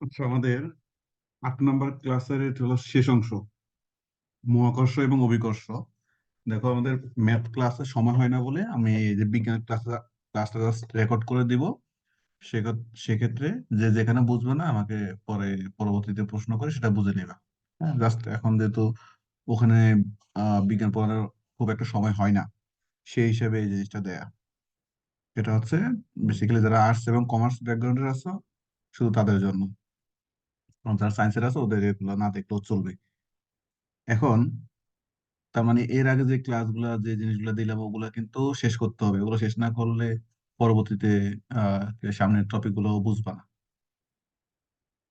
আচ্ছা আমাদের আট নাম্বার ক্লাসের হলো শেষ অংশ। মহাকর্ষ এবং অভিকর্ষ। দেখো আমাদের ম্যাথ ক্লাসে সময় হয় না বলে আমি এই যে বিজ্ঞান ক্লাস ক্লাসটা জাস্ট রেকর্ড করে দিব। সেক্ষেত্রে যে যেখানে বুঝবে না আমাকে পরে পরবর্তীতে প্রশ্ন করে সেটা বুঝে নেবা। হ্যাঁ জাস্ট এখন যেহেতু ওখানে বিজ্ঞান পড়ানোর খুব একটা সময় হয় না, সেই হিসেবে এই জিনিসটা দেয়া। এটা হচ্ছে বেসিক্যালি যারা আর্টস এবং কমার্স ব্যাকগ্রাউন্ডের আছে, শুধু তাদের জন্য। যারা সায়েন্সের আছে, ওদের এগুলো না দেখলেও চলবে। এখন, তার মানে এর আগে যে ক্লাসগুলো যে জিনিসগুলো দিলাম, ওগুলো কিন্তু শেষ করতে হবে। ওগুলো শেষ না করলে পরবর্তীতে, আহ সামনের টপিকগুলো বুঝবা না।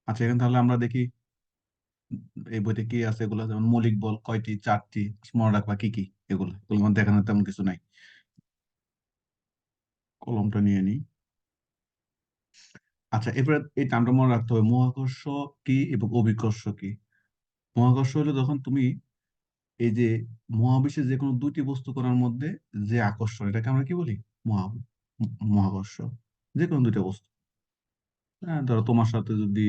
আচ্ছা এখন তাহলে আমরা দেখি, এই বইতে কি আছে, এগুলো যেমন মৌলিক বল কয়টি, চারটি, মনে রাখবা কি কি এগুলো। এগুলো দেখানোর তেমন কিছু নাই। কলমটা নিয়ে নিই। আচ্ছা এরপরে এই টার্মটা মনে রাখতে হবে, মহাকর্ষ কি এবং অভিকর্ষ কি? মহাকর্ষ হলো যখন তুমি এই যে মহাবিশ্বের যে কোনো দুইটি বস্তু কণার মধ্যে যে আকর্ষণ, এটাকে আমরা কি বলি? মহা, মহাকর্ষ যে কোনো দুইটা বস্তু। হ্যাঁ ধরো তোমার সাথে যদি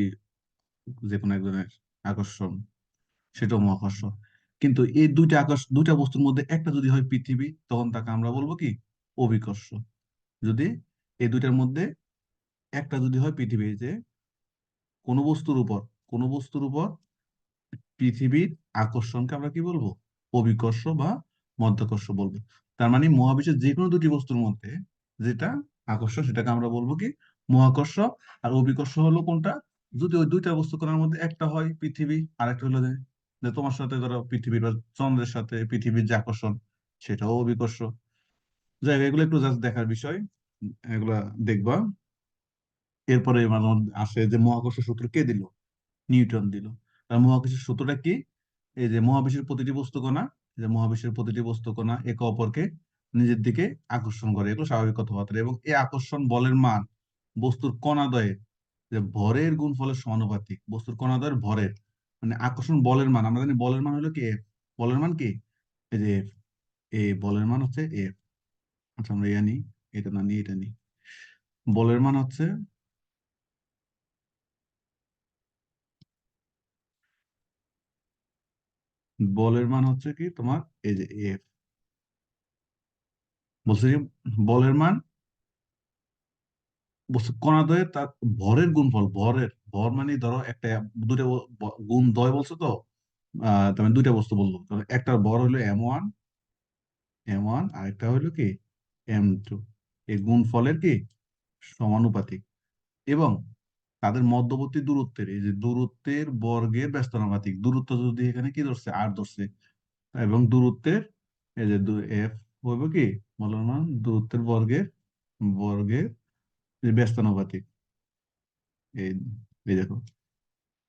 যে কোনো একজনের আকর্ষণ, সেটাও মহাকর্ষ। কিন্তু এই দুইটা আকর্ষ, দুইটা বস্তুর মধ্যে একটা যদি হয় পৃথিবী, তখন তাকে আমরা বলব কি? অভিকর্ষ। যদি এই দুইটার মধ্যে একটা যদি হয় পৃথিবী যে কোনো বস্তুর উপর, কোনো বস্তুর উপর পৃথিবীর আকর্ষণকে আমরা কি বলব? অভিকর্ষ বা মধ্যাকর্ষ বলব। তার মানে মহাবিশ্বের যে কোনো দুটি বস্তুর মধ্যে যেটা আকর্ষণ সেটাকে আমরা বলব কি? মহাকর্ষ। আর অভিকর্ষ হলো কোনটা? যদি ওই দুইটা বস্তু করার মধ্যে একটা হয় পৃথিবী আর একটা হলো যে তোমার সাথে ধরো পৃথিবীর বা চন্দ্রের সাথে পৃথিবীর যে আকর্ষণ, সেটাও অভিকর্ষ। যাই এগুলো একটু জাস্ট দেখার বিষয়। এগুলা দেখবা। এরপরে আমার আসে যে মহাকর্ষ সূত্র কে দিল? নিউটন দিল। মহাকর্ষের সূত্রটা কি? এই যে মহাবিশ্বের প্রতিটি বস্তু কণা যে মহাবিশ্বের প্রতিটি বস্তু কণা একে অপরকে নিজের দিকে আকর্ষণ করে। এগুলো স্বাভাবিক কথাবার্তা। এবং এই আকর্ষণ বলের মান বস্তুর কণাদয়ের যে ভরের গুণফলের সমানুপাতিক, বস্তুর কণাদ্বয়ের ভরের মানে আকর্ষণ বলের মান। আমরা জানি বলের মান হলো কি? এফ। বলের মান কি? এই যে এফ। এই বলের মান হচ্ছে এফ। আচ্ছা আমরা ইয়া নিই। এটা না নিই, এটা নিই। বলের মান হচ্ছে বলের মান হচ্ছে কি তোমার এই যে এফ বলছে বলের মান বস্তু কণাদ্বয়ের তার ভরের গুণফল, ভরের, ভর মানে ধরো একটা দুটা গুণ দ্বয় বলছো তো? তার দুইটা বস্তু বলল একটার ভর হলো এম ওয়ান এম ওয়ান আর একটা হলো কি? এম টু এই গুণফলের কি? সমানুপাতিক। এবং তাদের মধ্যবর্তী দূরত্বের, এই যে দূরত্বের বর্গের ব্যস্তানুপাতিক দূরত্ব যদি এখানে কি ধরছে? আর ধরছে। এবং দূরত্বের, এই যে এফ হইব কি? বলার মান দূরত্বের বর্গের বর্গের যে ব্যস্তানুপাতিক এই এই দেখো।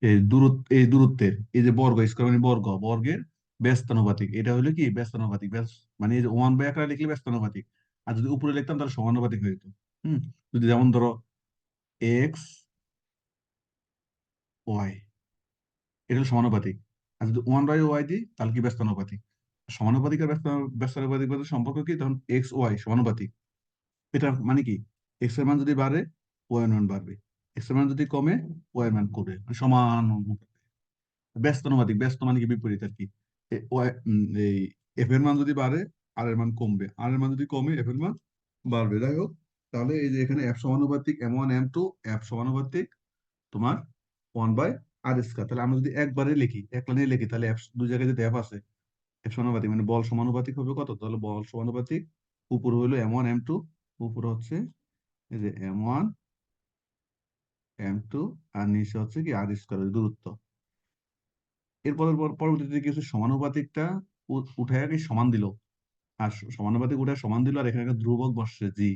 এই দূরত্ব, এই দূরত্বের, এই যে বর্গ, স্কোয়ার মানে বর্গ, বর্গের ব্যস্তানুপাতিক এটা হলো কি? ব্যস্তানুপাতিক ব্যাস মানে এই যে ওয়ান বাই আকারে লিখলে ব্যস্তানুপাতিক আর যদি উপরে লিখতাম তাহলে সমানুপাতিক হয়ে যেত। হম? যদি যেমন ধরো এক্স ওয়াই এটা হলো সমানুপাতিক। আর যদি ওয়ান বাই ওয়াই দিই, তাহলে কি ব্যস্তানুপাতিক? সমানুপাতিক আর ব্যস্ত- ব্যস্তানুপাতিক মধ্যে সম্পর্ক কি? তখন এক্স ওয়াই সমানুপাতিক। এটা মানে কি? এক্সের মান যদি বাড়ে ওয়াই মান বাড়বে। এক্সের মান যদি কমে ওয়াই মান কমবে মানে সমান। ব্যস্তানুপাতিক, ব্যস্ত মানে কি বিপরীত আর কি? এই এফ এর মান যদি বাড়ে আর এর মান কমবে। আর এর মান যদি কমে এফ এর মান বাড়বে। যাই হোক, তাহলে এই যে এখানে এফ সমানুপাতিক M one M two F সমানুপাতিক, তোমার ওয়ান বাই আর স্কয়ার তাহলে আমরা যদি একবারে লিখি, এক লাইনে লিখি, তাহলে এফ দুই জায়গায় যদি এফ আছে। এফ সমানুপাতিক মানে বল সমানুপাতিক হবে কত? তাহলে বল সমানুপাতিক, উপর হইল এম ওয়ান এম টু উপর হচ্ছে এই যে এম ওয়ান এম টু আর নিচে হচ্ছে কি আর স্কয়ার দূরত্ব। এরপর পরবর্তীতে কিছু সমানুপাতিকটা উ- উঠায় কি সমান দিল। আর সমানুপাতিক উঠায় সমান দিল, আর এখানে একটা ধ্রুবক বসছে জি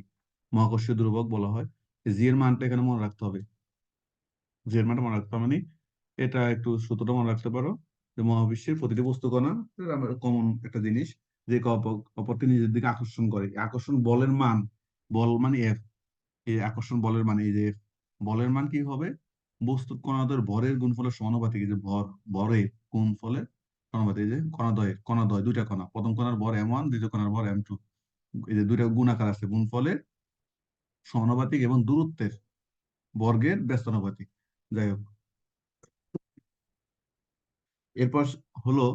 মহাকর্ষীয় ধ্রুবক বলা হয়। জি এর মানটা এখানে মনে রাখতে হবে। জি এর মানটা মনে রাখতে মানে এটা একটু সূত্রটা মনে রাখতে পারো যে মহাবিশ্বের প্রতিটি বস্তু কণা কমন একটা জিনিস যে একে অপ- অপরকে নিজের দিকে আকর্ষণ করে। আকর্ষণ বলের মান বল মানে এফ এই আকর্ষণ বলের মান এই যে F, বলের মান কি হবে? বস্তুর কণাদের ভরের গুণফলের সমানুপাতিক যে ভর ভরের গুণফলের সমানুপাতিক যে কণাদ্বয়ের কণাদ্বয় দুইটা কণা। প্রথম কণার ভর এম ওয়ান দ্বিতীয় কণার ভর এম টু এই যে দুইটা গুণাকার আছে গুণফলের সমানুপাতিক এবং দূরত্বের বর্গের ব্যস্তানুপাতিক। যাই হোক। এরপর হলো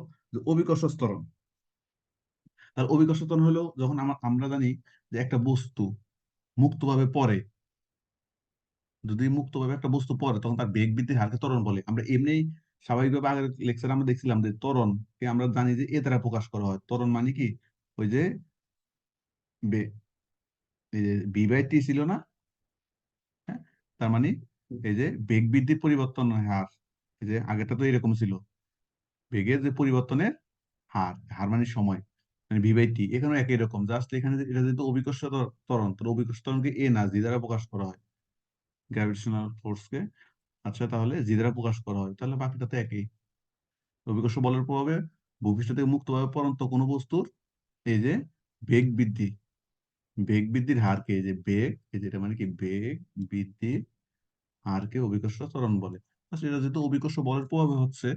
অভিকর্ষ ত্বরণ। তার অভিকর্ষ ত্বরণ হলো যখন আমরা জানি যে একটা বস্তু মুক্তভাবে পড়ে। যদি মুক্তভাবে একটা বস্তু পড়ে, তখন তার বেগ বৃদ্ধির হারকে ত্বরণ বলে। আমরা এমনি স্বাভাবিকভাবে আগের লেকচারে আমরা দেখছিলাম যে ত্বরণ কে আমরা জানি যে এ দ্বারা প্রকাশ করা হয়। ত্বরণ মানে কি? ওই যে বি বাই টি ছিল না? হ্যাঁ? তার মানে এই যে বেগ বৃদ্ধির পরিবর্তন হার, এই যে আগেরটা তো এরকম ছিল। বেগের যে পরিবর্তনের হার হার মানে সময় মানে ভি বাই টি এখানেও একই রকম। জাস্ট এখানে এটা যেহেতু অভিকর্ষ ত্বর- ত্বরণ তো অভিকর্ষ ত্বরণকে এ না জি দ্বারা প্রকাশ করা হয়। গ্র্যাভিটেশনাল ফোর্সকে আচ্ছা তাহলে জি দ্বারা প্রকাশ করা হয়, তাহলে বাকিটা তো একই। অভিকর্ষ বলের প্রভাবে ভূপৃষ্ঠ থেকে মুক্তভাবে পড়ন্ত কোনো বস্তুর এই যে বেগ বৃদ্ধি, বেগ বৃদ্ধির হারকে, এই যে বেগ, এই যেটা মানে কি? বেগ বৃদ্ধির হারকে অভিকর্ষ ত্বরণ বলে। এটা যেহেতু অভিকর্ষ বলের প্রভাবে হচ্ছে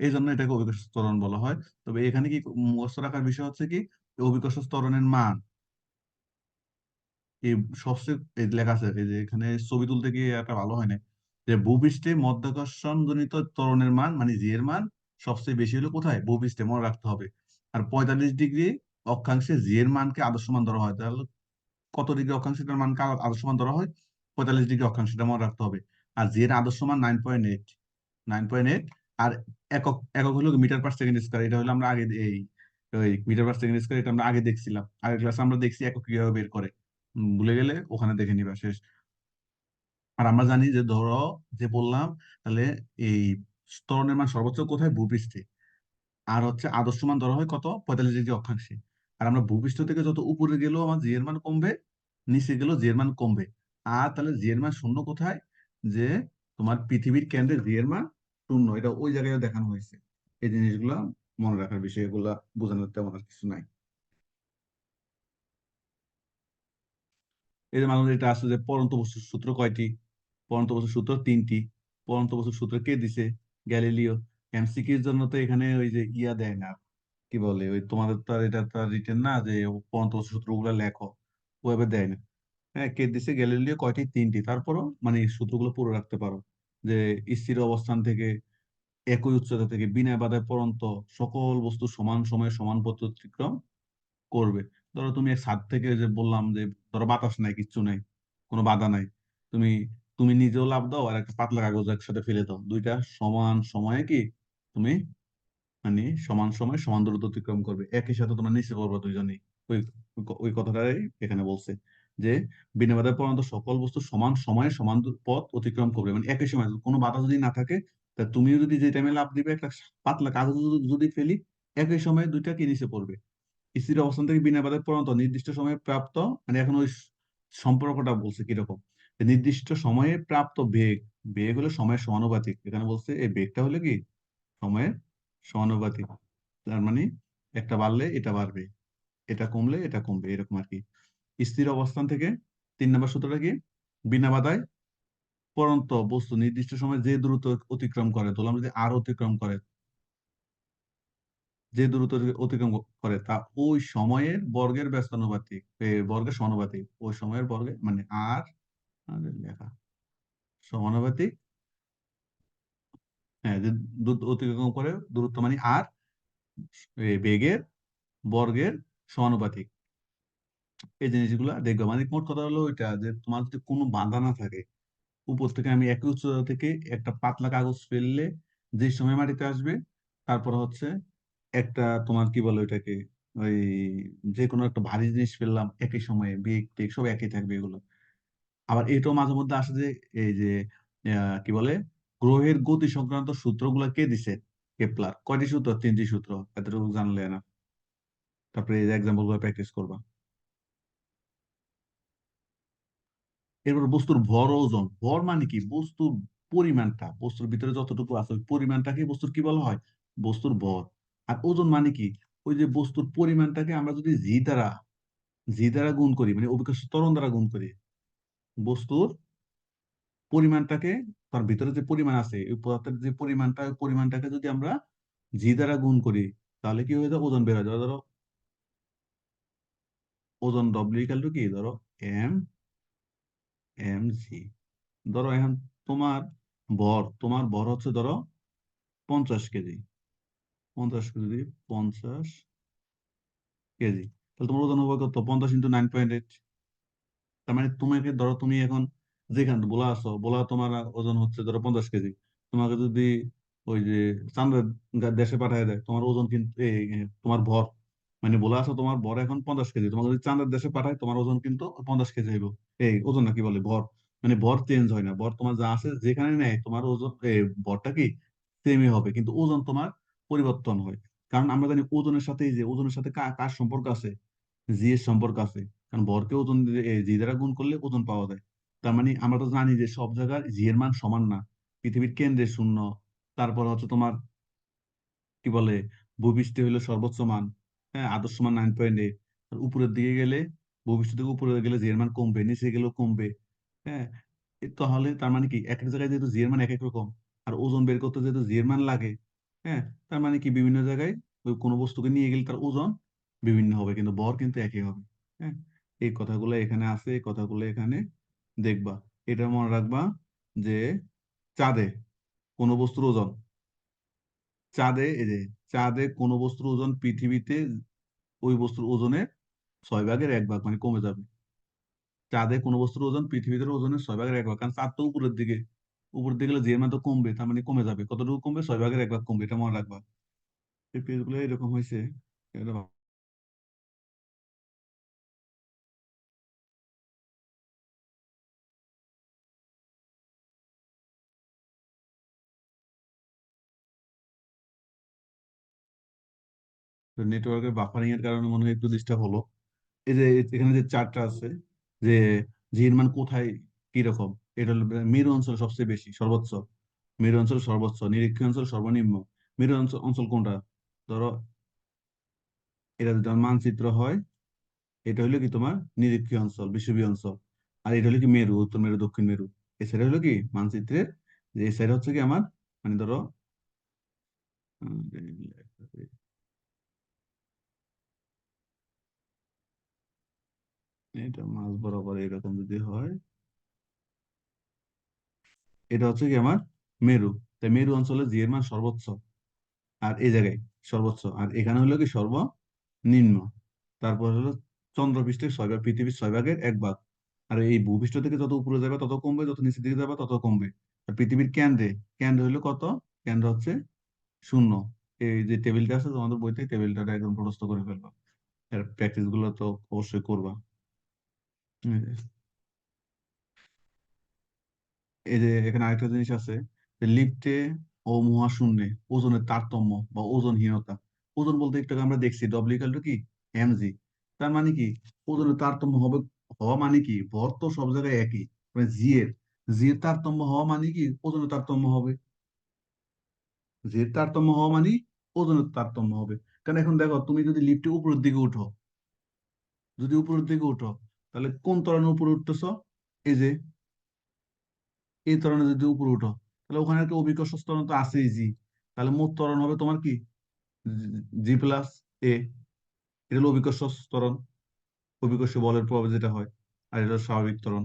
এই জন্য এটাকে অভিকর্ষ ত্বরণ বলা হয়। তবে এখানে কি মুখস্থ রাখার বিষয় হচ্ছে কি? অভিকর্ষ ত্বরণের মান। এই সবচেয়ে লেখা আছে, এই যে এখানে ছবি তুলতে গিয়ে একটা ভালো হয় না যে ভূপৃষ্ঠে মধ্যাকর্ষণ জনিত ত্বরণের মান মানে জি এর মান, সবচেয়ে বেশি হলো কোথায়? ভূপৃষ্ঠে, মনে রাখতে হবে। আর পঁয়তাল্লিশ ডিগ্রি অক্ষাংশে জি এর মানকে আদর্শ মান ধরা হয়। তাহলে কত ডিগ্রি অক্ষাংশ এটার মানকে আদর্শ মান ধরা হয়? পঁয়তাল্লিশ ডিগ্রি অক্ষাংশ, এটা মনে রাখতে হবে। আর জি এর আদর্শ মান nine point eight nine point eight আর একক একক হলো মিটার পার সেকেন্ড স্কোয়ার এটা হলো আমরা আগে এই ওই মিটার পার সেকেন্ড স্কয়ার এটা আমরা আগে দেখছিলাম। আগের ক্লাসে আমরা দেখছি একক কীভাবে বের করে। ভুলে গেলে ওখানে দেখে নিবা, শেষ। আর আমরা জানি যে ধরো, যে বললাম, তাহলে এই ত্বরণের মান সর্বোচ্চ কোথায়? ভূপৃষ্ঠে। আর হচ্ছে আদর্শ মান ধরা হয় কত? পঁয়তাল্লিশ ডিগ্রি অক্ষাংশে। আর আমরা ভূপৃষ্ঠ থেকে যত উপরে গেলেও আমার জি এর মান কমবে, নিচে গেলেও জি এর মান কমবে। আর তাহলে জি এর মান শূন্য কোথায়? যে তোমার পৃথিবীর কেন্দ্রে জি এর মান শূন্য। এটা ওই জায়গায় দেখানো হয়েছে। এই জিনিসগুলা মনে রাখার বিষয় এগুলা বোঝানোর তেমন আর কিছু নাই। এই যে মাঝে এটা আছে যে পরন্ত বস্তুর সূত্র কয়টি? পরন্ত বস্তুর সূত্র তিনটি। পরন্ত বস্তুর সূত্র কে দিছে? গ্যালিলিও। এমসিকিউর জন্য তো এখানে ওই যে ইয়া দেয় না। কি বলে? ওই তোমাদের তো আর এটা তো রিটেন না যে পরন্ত বস্তুর সূত্রগুলো লেখো। ওভাবে দেয় না। হ্যাঁ কে গ্যালিলিও কয়টি? তিনটি। তারপরও মানে সূত্রগুলো পুরো রাখতে পারো যে স্থির অবস্থান থেকে, একই উচ্চতা থেকে, বিনা বাধায় পরন্ত সকল বস্তু সমান সময়ে সমান পথ অতিক্রম করবে। ধরো তুমি এক ছাদ থেকে যে বললাম যে, ধরো বাতাস নাই, কিচ্ছু নাই, কোনো বাধা নাই। তুমি তুমি নিজেও লাভ দাও আর একটা পাতলা কাগজ একসাথে ফেলে দাও। দুইটা সমান সময়ে কি তুমি মানে সমান সময় সমান দূরত্ব অতিক্রম করবে। একই সাথে তোমরা নিচে পড়বে দুইজনেই ওই ওই কথাটাই এখানে বলছে। যে বিনা বাধায় পর্যন্ত সকল বস্তু সমান সময়ে সমান পথ অতিক্রম করবে। মানে একই সময় কোনো বাধা যদি না থাকে, তা তুমিও যদি যে টাইমে লাভ দিবে, একটা পাতলা কাগজ যদি- ফেলি একই সময়ে দুইটা কি নিচে পড়বে? স্থির অবস্থান থেকে বিনা বাধায় পর্যন্ত নির্দিষ্ট সময়ে প্রাপ্ত মানে এখন ওই সম্পর্কটা বলছে কীরকম? নির্দিষ্ট সময়ে প্রাপ্ত বেগ বেগ হলো সময়ের সমানুপাতিক। এখানে বলছে এই বেগটা হলো কি? সময়ের সমানুপাতিক। তার মানে একটা বাড়লে এটা বাড়বে, এটা কমলে এটা কমবে, এরকম আর কি। স্থির অবস্থান থেকে তিন নম্বর সূত্রটা কি? বিনা বাধায় পরন্ত বস্তু নির্দিষ্ট সময় যে দ্রুত অতিক্রম করে, ধরলাম যদি আর অতিক্রম করে, যে দ্রুত অতিক্রম করে, তা ওই সময়ের বর্গের ব্যস্তানুপাতিক বর্গের সমানুপাতিক, ওই সময়ের বর্গে মানে আর লেখা, সমানুপাতিক হ্যাঁ যে দ্রুত অতিক্রম করে, দূরত্ব মানে আর বেগের, বর্গের সমানুপাতিক। এই জিনিসগুলো দেখবে। মানে মোট কথা হলো ওইটা যে, তোমার যদি কোনো বাধা না থাকে, উপর থেকে আমি একই উচ্চতা থেকে একটা পাতলা কাগজ ফেললে যে সময় মাটিতে আসবে, তারপর হচ্ছে একটা তোমার কি বলে ওইটাকে, ওই যে কোনো একটা ভারী জিনিস ফেললাম একই সময়ে বেগ টেগ সব একই থাকবে এগুলো। আবার এটাও মাঝে মধ্যে আসে যে, এই যে কি বলে, গ্রহের গতি সংক্রান্ত সূত্রগুলো কে দিছে? কেপলার। কয়টি সূত্র? তিনটি সূত্র, এতটুকু জানলে না। তারপরে এই এক্সাম্পলগুলো প্র্যাকটিস করবা। এরপর বস্তুর ভর ওজন, ভর মানে কি? বস্তুর পরিমাণটা, বস্তুর ভিতরে যতটুকু আছে ওই পরিমাণটাকে বস্তুর কি বলা হয়? বস্তুর ভর। আর ওজন মানে কি? ওই যে বস্তুর পরিমাণটাকে আমরা যদি জি দ্বারা জি দ্বারা গুণ করি মানে অভিকর্ষ ত্বরণ দ্বারা গুণ করি, বস্তুর পরিমাণটাকে, তার ভিতরে যে পরিমাণ আছে, ওই পদার্থের যে পরিমাণটা পরিমাণটাকে যদি আমরা জি দ্বারা গুণ করি, তাহলে কি হয়ে যায়? ওজন হয়ে যাবে। ধরো, ওজন ডব্লিউ কি? ধরো এম এম জি ধরো এখন তোমার ভর তোমার ভর হচ্ছে ধরো পঞ্চাশ কেজি। পঞ্চাশ কেজি পঞ্চাশ কেজি, তাহলে তোমার ওজন হবে কত? পঞ্চাশ ইন্টু নাইন পয়েন্ট এইট তার মানে তোমাকে ধরো তুমি এখন যেখানে বলা আছো, বলা তোমার ওজন হচ্ছে ধরো পঞ্চাশ কেজি। তোমাকে যদি ওই যে চান্দের দেশে পাঠায় দেয়, তোমার ওজন কিন্তু তোমার ভর। মানে বলা আছো তোমার ভর এখন পঞ্চাশ কেজি। তোমাকে যদি চান্দের দেশে পাঠায়, তোমার ওজন কিন্তু পঞ্চাশ কেজি হইব। এই ওজন নাকি বলে? ভর। মানে ভর চেঞ্জ হয় না। ভর তোমার যা আছে, যেখানে নেয়, তোমার ওজন ভরটা কি? সেমই হবে। কিন্তু ওজন তোমার পরিবর্তন হয়। কারণ আমরা জানি ওজনের সাথে যে, ওজনের সাথে কার সম্পর্ক আছে? জি এর সম্পর্ক আছে। কারণ ভরকে ওজন জি দ্বারা গুণ করলে ওজন পাওয়া যায়। তার মানে আমরা তো জানি যে সব জায়গায় জি এর মান সমান না। পৃথিবীর কেন্দ্রে শূন্য। তারপর হচ্ছে তোমার, কি বলে, ভূপৃষ্ঠে হলো সর্বোচ্চ মান। হ্যাঁ আদর্শ মান নাইন পয়েন্ট এইট উপরের দিকে গেলে থেকে উপরে গেলে জি মান কমবে, নিচে গেলেও কমবে হ্যাঁ? তাহলে তার মানে কি? এক জায়গায় যেহেতু জি মান এক এক রকম, আর ওজন বের করতে যেহেতু জি মান লাগে হ্যাঁ? তার মানে কি? বিভিন্ন জায়গায় ওই কোনো বস্তুকে নিয়ে গেলে তার ওজন বিভিন্ন হবে, কিন্তু ভর কিন্তু একই হবে হ্যাঁ? এই কথাগুলো এখানে আছে, এই কথাগুলো এখানে দেখবা। এটা মনে রাখবা যে চাঁদে কোনো বস্তুর ওজন, চাঁদে এই যে চাঁদে কোনো বস্তুর ওজন পৃথিবীতে ওই বস্তুর ওজনের ছয় ভাগের এক ভাগ মানে কমে যাবে। চাঁদে কোনো বস্তুর ওজন, পৃথিবীতে ওজনের ছয় ভাগের এক ভাগ। কারণ চাঁদ তো উপরের দিকে। উপরের দিকে যে মান কমবে, তার মানে কমে যাবে। কতটুকু কমবে? ছয় ভাগের এক ভাগ কমবে, এটা মনে রাখবা। এই পেজগুলো এরকম হয়েছে। নেটওয়ার্কের বাফারিং এর কারণে মনে হয় একটু ডিস্টার্ব হলো। এই যে এখানে যে চারটা আছে, যে ঝির মান কোথায় কীরকম, এটা হলো মেরু অঞ্চল সবচেয়ে বেশি, সর্বোচ্চ। মেরু অঞ্চল সর্বোচ্চ নিরক্ষীয় অঞ্চল সর্বনিম্ন। মেরু অঞ্চল অঞ্চল কোনটা? ধরো, এটা যদি মানচিত্র হয়, এটা হলো কি তোমার নিরক্ষীয় অঞ্চল বিষুবীয় অঞ্চল। আর এটা হলো কি মেরু, উত্তর মেরু, দক্ষিণ মেরু। এই সাইড হলো কি মানচিত্রের, যে এই সাইড হচ্ছে কি আমার মানে ধরো এটা মাঝ বরাবর এরকম যদি হয়, এটা হচ্ছে কি আমার মেরু। তাই মেরু অঞ্চলে জি এর মান সর্বোচ্চ, আর এই জায়গায় সর্বোচ্চ। আর এখানে হলো কি সর্বনিম্ন। তারপর হলো চন্দ্রপৃষ্ঠের ছয় ভাগ, পৃথিবীর ছয় ভাগের এক ভাগ। আর এই ভূপৃষ্ঠ থেকে যত উপরে যাবে, তত কমবে, যত নিচের দিকে যাবে, তত কমবে। আর পৃথিবীর কেন্দ্রে, কেন্দ্র হলো কত? কেন্দ্র হচ্ছে শূন্য। এই যে টেবিলটা আছে তোমাদের বইতে টেবিলটা একদম প্রস্তুত করে ফেলবা। প্র্যাকটিসগুলো তো অবশ্যই করবা। এই যে এখানে আরেকটা জিনিস আছে ও মহাশূন্যে ওজনের তারতম্য বা ওজনহীনতা। ওজন বলতে একটু আমরা দেখছি ডব্লিউ টু কি? এমজি তার মানে কি? ওজনের তারতম্য হবে, হওয়া মানে কি? ভর তো সব জায়গায় একই মানে জি এর। জি এর তারতম্য হওয়া মানে কি? ওজনের তারতম্য হবে। জি এর তারতম্য হওয়া মানে ওজনের তারতম্য হবে। কারণ এখন দেখো, তুমি যদি লিফটে উপরের দিকে উঠো, যদি উপরের দিকে উঠো তাহলে কোন তরণের উপরে উঠতেছ? এই যে, এই ত্বরণে যদি উপরে উঠো, তাহলে ওখানে একটা অভিকর্ষ ত্বরণ তো আছেই জি। তাহলে মোট ত্বরণ হবে তোমার কি? G plus A. এটা হলো অভিকর্ষ ত্বরণ অভিকর্ষ বলের প্রভাবে যেটা হয়, আর এটা স্বাভাবিক ত্বরণ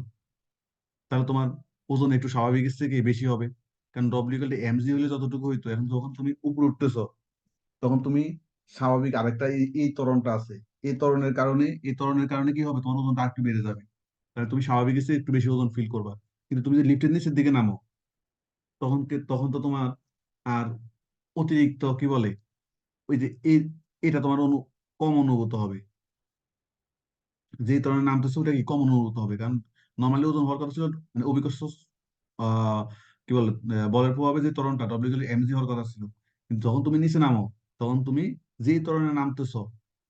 তাহলে তোমার ওজন একটু স্বাভাবিকের থেকে বেশি হবে। কারণ ডব্লিউ এম জি হলে যতটুকু হইতো, এখন যখন তুমি উপরে উঠতেছ, তখন তুমি স্বাভাবিক আরেকটা এই ত্বরণটা আছে। এই ত্বরণের কারণে এই ত্বরণের কারণে কি হবে? তোমার ওজনটা একটু বেড়ে যাবে। তাহলে তুমি স্বাভাবিকের চেয়ে একটু বেশি ওজন ফিল করবা। কিন্তু তুমি যদি লিফটের নিচের দিকে নামো, তখন তখন তো তোমার আর অতিরিক্ত কি বলে? ওই যে এটা তোমার কম অনুভূত হবে। যে ধরনের নামতেছে ওটা কি কম অনুভূত হবে। কারণ নর্মালি ওজন হওয়ার কথা ছিল মানে আহ কি বলে বলের প্রভাবে যে ত্বরণটা ডব্লিউ এমজি হওয়ার কথা ছিল। কিন্তু যখন তুমি নিচে নামো, তখন তুমি যেই ত্বরণে নামতেছ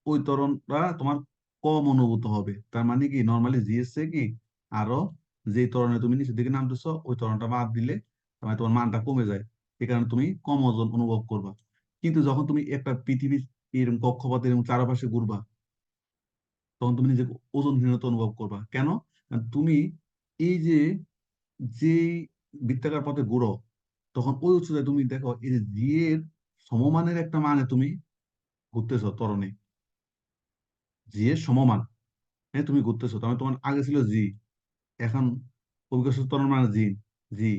ওই ত্বরণটা তোমার কম অনুভূত হবে। তার মানে কি নর্মালি জিএসএ কি, আরও যে ত্বরণে তুমি নিচের দিকে নামতেছ, ওই ত্বরণটা বাদ দিলে মানে তোমার মানটা কমে যায়। এই কারণে তুমি কম ওজন অনুভব করবা। কিন্তু যখন তুমি একটা পৃথিবীর এরকম কক্ষপথে এরকম চারপাশে ঘুরবা, তখন তুমি নিজেকে ওজনহীনতা অনুভব করবা। কেন? তুমি এই যে যে বৃত্তাকার পথে ঘুরো, তখন ওই উচ্চতায় তুমি দেখো এই যে জি এর সমমানের একটা মানে তুমি ঘুরতেছ ত্বরণে জি এর সমমান। হ্যাঁ তুমি ঘুরতেছো মানে তোমার আগে ছিল জি এখন অভিকর্ষ ত্বরণ মানে জি জি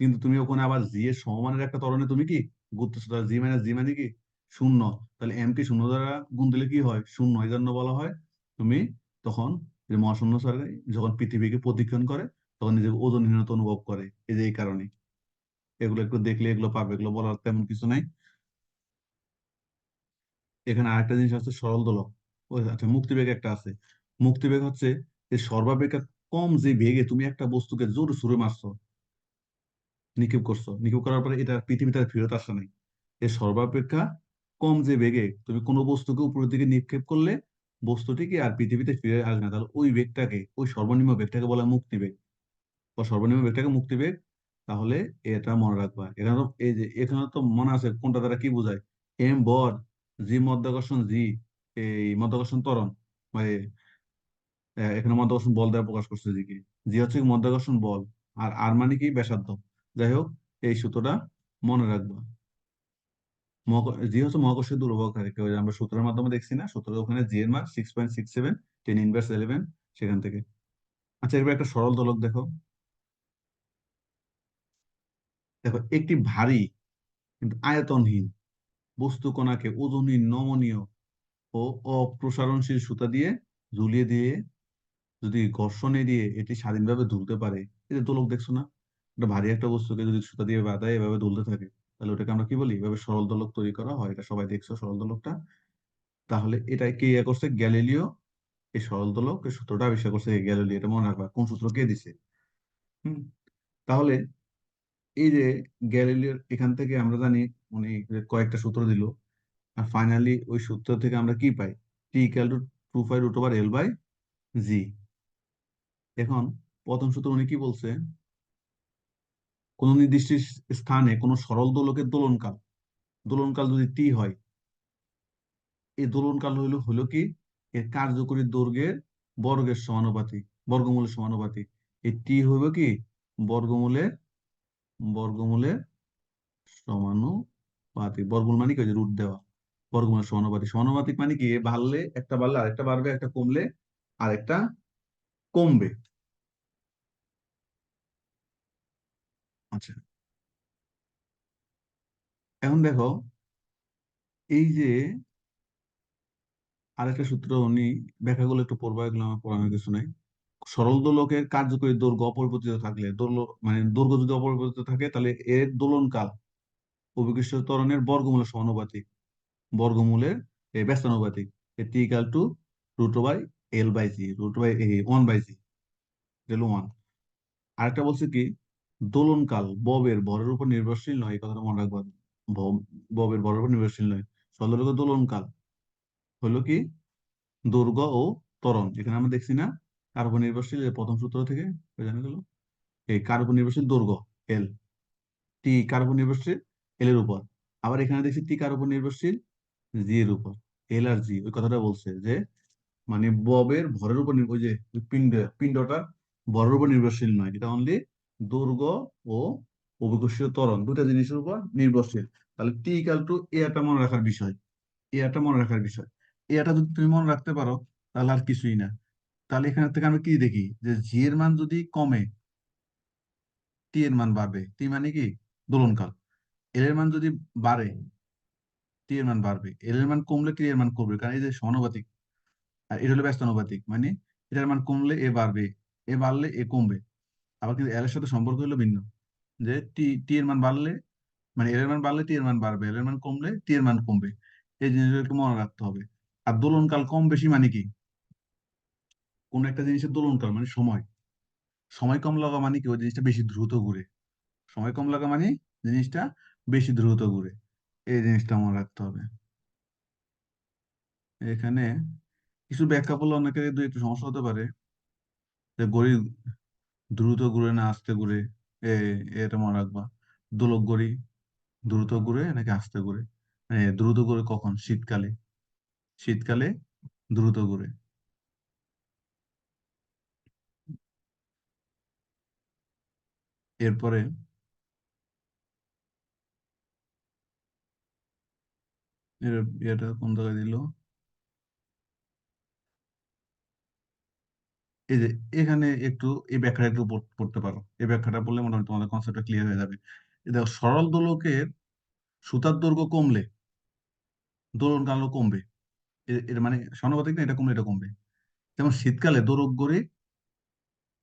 কিন্তু তুমি ওখানে আবার জি এর সমমানের একটা ত্বরণে তুমি কি ঘুরতেছো? তাহলে জি মাইনাস জি মানে কি? শূন্য। তাহলে এম কে শূন্য দ্বারা গুণ দিলে কি হয়? শূন্য এই জন্য বলা হয় তুমি তখন যে মহাশূন্য স্তরে যখন পৃথিবীকে প্রতিক্ষণ করে, তখন নিজেকে ওজনহীনতা অনুভব করে। এই যে এই কারণে। এগুলো একটু দেখলে এগুলো পাবে এগুলো বলার তেমন কিছু নাই। এখানে আরেকটা জিনিস আছে সরল দোলক। আচ্ছা মুক্তিবেগ একটা আছে। মুক্তিবেগ হচ্ছে যে সর্বাপেক্ষা কম যে বেগে তুমি একটা বস্তুকে জোর সুরে মারছো, নিক্ষেপ করছ, নিক্ষেপ করার পরে এটা পৃথিবীতে ফেরত আসা নাই। এর সর্বাপেক্ষা কম যে বেগে তুমি কোনো বস্তুকে উপরের দিকে নিক্ষেপ করলে বস্তুটি কি আর পৃথিবীতে ফিরে আসবে না। তাহলে ওই বেগটাকে, ওই সর্বনিম্ন বেগটাকে বলা হয় মুক্তিবেগ। বা সর্বনিম্ন বেগটাকে মুক্তিবেগ, তাহলে এটা মনে রাখবা। এখানে তো এই যে, এখানে তো মনে আছে কোনটা দ্বারা কি বোঝায়? এম বর, জি মধ্যাকর্ষণ, জি। এই মধ্যাকর্ষণ ত্বরণ মানে এখানে মধ্যাকর্ষণ বল দ্বারা প্রকাশ করছে জি কে জি হচ্ছে মধ্যাকর্ষণ বল, আর আর মানে কি? ব্যাসার্ধ। যাই হোক, এই সূত্রটা মনে রাখবা। মহাক- জি হচ্ছে মহাকর্ষীয় দুর্বলকারী আমরা সূত্রের মাধ্যমে দেখছি না সূত্রের ওখানে জি এর মান six point six seven ten inverse eleven সেখান থেকে। আচ্ছা এবার একটা সরল দোলক দেখো। দেখো, একটি ভারী, কিন্তু আয়তনহীন বস্তু কণাকে ওজনহীন নমনীয় ও অপ্রসারণশীল সুতা দিয়ে ঝুলিয়ে দিয়ে, যদি ঘর্ষণে দিয়ে এটি স্বাধীনভাবে দুলতে পারে, এই যে দোলক দেখছ না? একটা ভারী একটা বস্তুকে যদি সুতা দিয়ে বাঁধায়, এভাবে দুলতে থাকে, তাহলে ওটাকে আমরা কি বলি? এভাবে সরল দোলক তৈরি করা হয়। এটা সবাই দেখছ সরল দোলকটা? তাহলে এটা কে ইয়ে করছে? গ্যালিলিও। এই সরল দোলক, এই সূত্রটা আবিষ্কার করছে গ্যালিলিও। এটা মনে রাখবা, কোন সূত্র কে দিছে? হম? তাহলে এই যে গ্যালিলিওর, এখান থেকে আমরা জানি উনি কয়েকটা সূত্র দিল। আর ফাইনালি ওই সূত্র থেকে আমরা কি পাই? T equal to two five root over L by G এখন প্রথম সূত্র উনি কি বলছে? কোন নির্দিষ্ট স্থানে কোন সরল দোলকের দোলনকাল দোলনকাল যদি টি হয়, এই দোলনকাল হইল হলো কি? এর কার্যকরী দৈর্ঘ্যের বর্গের সমানুপাতিক, বর্গমূলের সমানুপাতিক। এই টি হইবে কি? বর্গমূলের বর্গমূলের সমানুপাতিক। বর্গমূল মানে কি? রুট দেওয়া। বর্গমূলের সমানুপাতিক। সমানুপাতিক মানে কি? বাড়লে একটা বাড়লে আরেকটা বাড়বে একটা কমলে আরেকটা কমবে। আচ্ছা। এখন দেখো, এই যে আরেকটা সূত্র উনি ব্যাখ্যাগুলো একটু পড়বা, এগুলো আমার পড়ানোর কিছু নাই। সরল দোলকের কার্যকরী দৈর্ঘ্য অপরিবর্তিত থাকলে দোল মানে দৈর্ঘ্য যদি অপরিবর্তিত থাকে, তাহলে এর দোলনকাল অভিকৃষ্ট ত্বরণের বর্গমূলের সমানুপাতিক। বর্গমূলের ব্যস্তানুপাতিক। T equal two root by L by G root by one by G L one আরেকটা বলছে কি, দোলনকাল ববের ভরের উপর নির্ভরশীল নয়, এই কথাটা মনে রাখবা। ববের ভরের উপর নির্ভরশীল নয়। সরল দোলকের দোলনকাল হলো কি দৈর্ঘ্য ও তরণ এখানে আমরা দেখছি না, কার উপর নির্ভরশীল প্রথম সূত্র থেকে জানা গেল। এই কার উপর নির্ভরশীল দৈর্ঘ্য এল টি কার উপর নির্ভরশীল এল এর উপর। আবার এখানে দেখছি টি কার উপর নির্ভরশীল জি এর উপর এল আর জি ওই কথাটা বলছে যে মানে ববের ভরের উপর ওই যে পিণ্ড পিণ্ডটা ভরের উপর নির্ভরশীল নয়, এটা অনলি দৈর্ঘ্য ও অভিকর্ষীয় ত্বরণ দুটা জিনিসের উপর নির্ভরশীল। তাহলে টি ইকাল টু এটা মনে রাখার বিষয় এটা মনে রাখার বিষয়। এটা যদি তুমি মনে রাখতে পারো, তাহলে আর কিছুই না। তাহলে এখান থেকে আমরা কি দেখি? যে জি এর মান যদি কমে টি এর মান বাড়বে টি মানে কি? দোলনকাল। এর মান যদি বাড়ে টি এর মান বাড়বে। এল এর মান কমলে টি এর মান কমবে কারণ এই যে সমানুপাতিক, আর এটা হলো ব্যস্তানুপাতিক মানে এটার মান কমলে এ বাড়বে, এ বাড়লে এ কমবে। আবার কিন্তু এল এর সাথে সম্পর্ক হলো ভিন্ন, যে টি টি এর মান বাড়লে মানে এল এর মান বাড়লে টি এর মান বাড়বে এল এর মান কমলে টি এর মান কমবে, এই জিনিসগুলো একটু মনে রাখতে হবে। আর দোলনকাল কম বেশি মানে কি? কোন একটা জিনিসের দোলনকাল মানে সময়। সময় কম লাগা মানে কি? ওই জিনিসটা বেশি দ্রুত ঘুরে। সময় কম লাগা মানে জিনিসটা বেশি দ্রুত ঘুরে। এই জিনিসটা মনে রাখতে হবে। এখানে কিছু ব্যাখ্যা বললে অনেকের দু একটু সমস্যা হতে পারে। যে ঘড়ি দ্রুত ঘুরে না আস্তে ঘুরে এটা মনে রাখবা। দোলক গড়ি দ্রুত ঘুরে নাকি আস্তে ঘুরে দ্রুত ঘুরে কখন? শীতকালে। শীতকালে দ্রুত ঘুরে এরপরে এই যে এখানে একটু, এই ব্যাখ্যাটা একটু পড়- পড়তে পারো। এই ব্যাখ্যাটা পড়লে মোটামুটি তোমাদের কনসেপ্টটা ক্লিয়ার হয়ে যাবে। দেখো, সরল দোলকের সুতার দৈর্ঘ্য কমলে, দোলন কালও কমবে। এর মানে সমানুপাতিক না, এটা কমলে এটা কমবে। যেমন শীতকালে দোলক গড়ি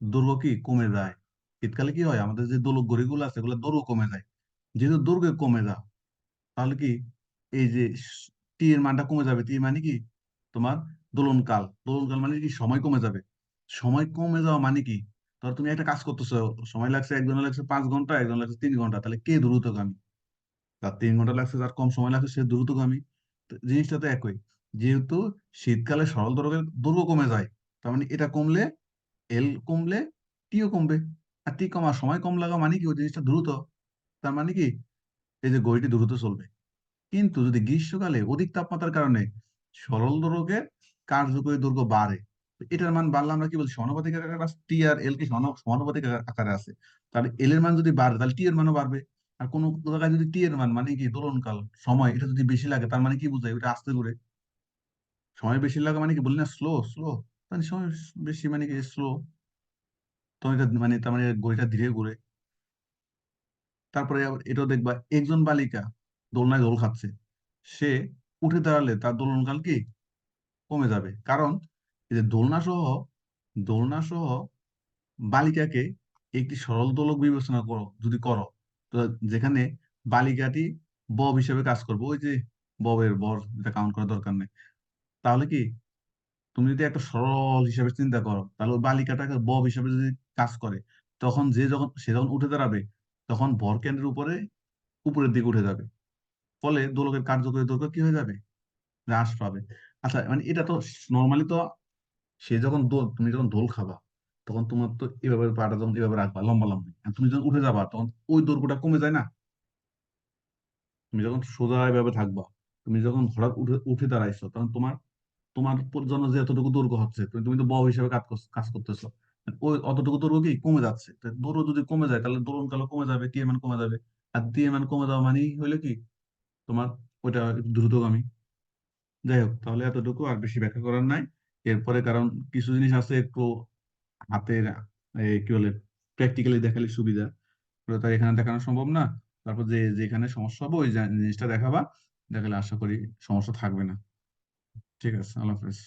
দৈর্ঘ্য কি? কমে যায়। শীতকালে কি হয়? আমাদের যে দোলক গড়িগুলো আছে, এগুলো দৈর্ঘ্য কমে যায়। যেহেতু দৈর্ঘ্য কমে যায় তাহলে কি? এই যে টি এর মানটা কমে যাবে, টি মানে কি? তোমার দোলনকাল দোলনকাল মানে কি? সময় কমে যাবে। সময় কমে যাওয়া মানে কি? ধর তুমি একটা কাজ করতেছো, সময় লাগছে একজনের লাগছে পাঁচ ঘণ্টা একজন লাগছে তিন ঘণ্টা, তাহলে কে দ্রুতগামী? তার তিন ঘণ্টা লাগছে, যার কম সময় লাগছে সে দ্রুতগামী। জিনিসটা তো একই। যেহেতু শীতকালে সরল দৈর্ঘ্যের দৈর্ঘ্য কমে যায়, তার মানে এটা কমলে এল কমলে টিও কমবে। আর টি কমার সময় কম লাগা মানে কি? ওই জিনিসটা দ্রুত। তার মানে কি? এই যে গড়িটি দ্রুত চলবে। কিন্তু যদি গ্রীষ্মকালে অধিক তাপমাত্রার কারণে সরল দৈর্ঘ্যের কার্যকরী দৈর্ঘ্য বাড়ে এটার মান বাড়লে আমরা কি বলছি? সমানুপাতিক আকারে আছে টি আর এল কি সমানুপাতিক আকারে আছে। তাহলে এল এর মান যদি বাড়ে, তাহলে টি এর মানও বাড়বে। আর কোন জায়গায় যদি টি এর মান মানে কি দোলনকাল, সময়, এটা যদি বেশি লাগে, তার মানে কি বোঝায়? ওটা আস্তে করে সময় বেশি লাগে মানে কি বলি না? স্লো স্লো মানে সময় বেশি মানে কি? স্লো তো এটা মানে তার মানে গড়িটা ধীরে ঘুরে। তারপরে এটাও দেখবা, একজন বালিকা দোলনায় দোল খাচ্ছে। সে উঠে দাঁড়ালে তার দোলনকাল কি? কমে যাবে। কারণ এই যে দোলনা সহ দোলনা সহ বালিকাকে একটি সরল দোলক বিবেচনা করো, যদি করো, তো যেখানে বালিকাটি বব হিসেবে কাজ করবে, ওই যে ববের বর, এটা কাউন্ট করার দরকার নেই। তাহলে কি? তুমি যদি একটা সরল হিসাবে চিন্তা করো, তাহলে ওই বালিকাটাকে বব হিসেবে যদি কাজ করে, তখন যে যখন, সে যখন উঠে দাঁড়াবে, তখন ভর কেন্দ্রের উপরে, উপরের দিকে উঠে যাবে। ফলে দোলকের কার্যকরী দৈর্ঘ্য কি হয়ে যাবে? হ্রাস পাবে। আচ্ছা মানে এটা তো নর্মালি তো সে যখন দোল, তুমি যখন দোল খাবা, তখন তোমার তো এভাবে পাটা যখন এভাবে রাখবা, লম্বা লম্বা। তুমি যখন উঠে যাবা, তখন ওই দৈর্ঘ্যটা কমে যায় না? তুমি যখন সোজা এভাবে থাকবা, তুমি যখন হঠাৎ উঠে উঠে দাঁড়াইছো, তখন তোমার তোমার জন্য যে এতটুকু দৈর্ঘ্য হচ্ছে, তুমি তুমি তো বব হিসেবে কাজ কাজ করতেছো। ওই অতটুকু দৈর্ঘ্য কি কমে যাচ্ছে? দৈর্ঘ্য যদি কমে যায়, তাহলে দোলন কালো কমে যাবে টিএমএন কমে যাবে। আর টিএমএন কমে যাওয়া মানেই হইলে কি? তোমার ওইটা দ্রুতগামী। যাই হোক, তাহলে এতটুকু, আর বেশি ব্যাখ্যা করার নাই। এরপরে কারণ কিছু জিনিস আছে একটু হাতের কি বলে প্র্যাকটিক্যালি দেখালে সুবিধা। তার এখানে দেখানো সম্ভব না। তারপর যে, যেখানে সমস্যা হবে, ওই জিনিসটা দেখাবা। দেখালে আশা করি সমস্যা থাকবে না। ঠিক আছে, আল্লাহ হাফেজ।